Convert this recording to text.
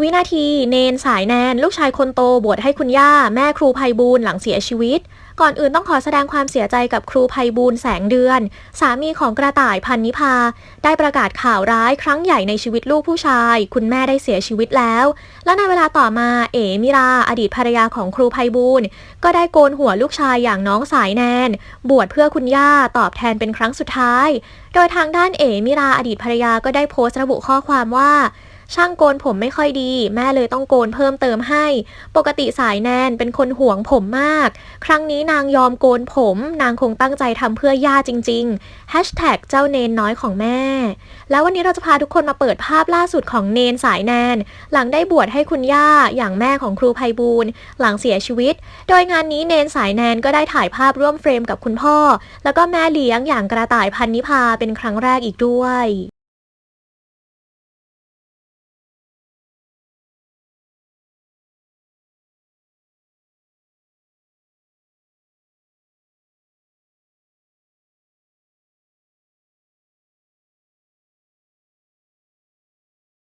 วินาทีเนนสายแนน ลูกชายคนโตบวชให้คุณย่า แม่ครูภัยบูลหลังเสียชีวิต ก่อนอื่นต้องขอแสดงความเสียใจกับครูภัยบูลแสงเดือน สามีของกระต่ายพันนิพา ได้ประกาศข่าวร้ายครั้งใหญ่ในชีวิตลูกผู้ชาย คุณแม่ได้เสียชีวิตแล้ว และในเวลาต่อมาเอ๋มิรา อดีตภรรยาของครูภัยบูลก็ได้โกนหัวลูกชายอย่างน้องสายแนน บวชเพื่อคุณย่าตอบแทนเป็นครั้งสุดท้าย โดยทางด้านเอ๋มิราอดีตภรรยาก็ได้โพสต์ระบุข้อความว่า ช่างโกนผมไม่ค่อยดี แม่เลยต้องโกนเพิ่มเติมให้ ปกติสายแนนเป็นคนห่วงผมมาก ครั้งนี้นางยอมโกนผม นางคงตั้งใจทำเพื่อย่าจริงๆ Hashtag เจ้าเนนน้อยของแม่ แล้ววันนี้เราจะพาทุกคนมาเปิดภาพล่าสุดของเนนสายแนน หลังได้บวชให้คุณย่าอย่างแม่ของครูภัยบูลย์หลังเสียชีวิต โดยงานนี้เนนสายแนนก็ได้ถ่ายภาพร่วมเฟรมกับคุณพ่อ แล้วก็แม่เลี้ยงอย่างกระต่ายพันนิพาเป็นครั้งแรกอีกด้วย